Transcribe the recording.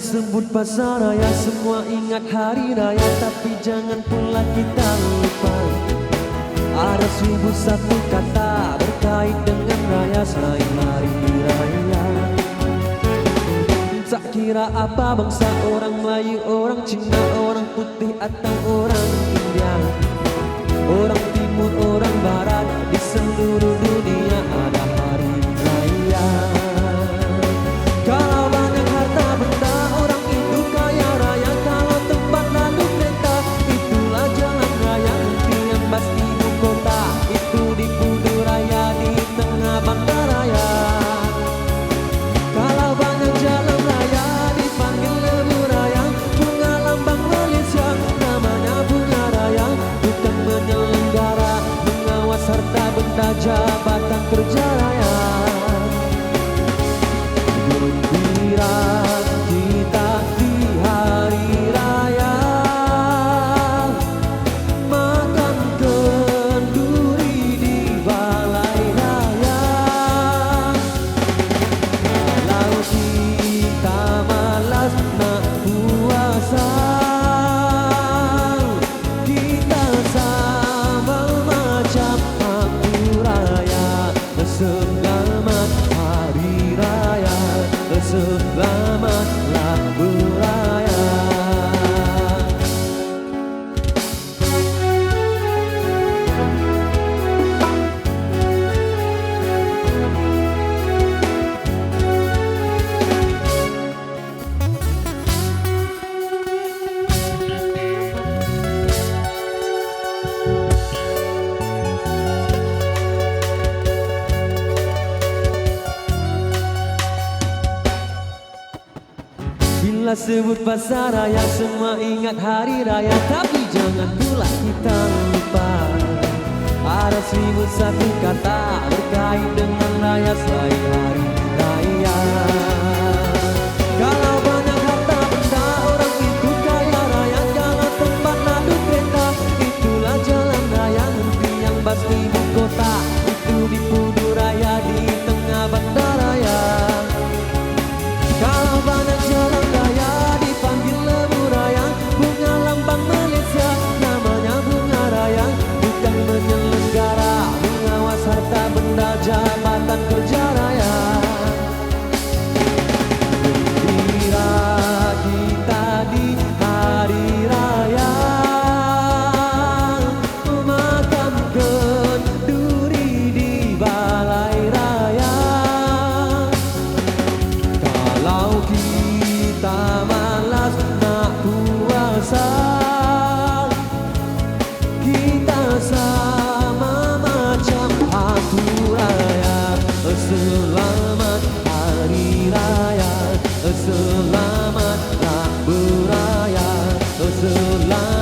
sebut pasar raya Semua ingat hari raya Tapi jangan pula kita lupa. Ada seribu satu kata Berkait dengan raya Selain hari raya. Tak kira apa bangsa Orang Melayu, orang Cina Orang putih atau orang India. Orang timur, orang barat harta benda jabatan kerja raya Gembira Bila sebut pasar raya semua ingat hari raya. Tapi jangan pula kita lupa Ada seribu satu kata berkait dengan raya selain hari Selamat Hari Raya. Selamatlah beraya Selamat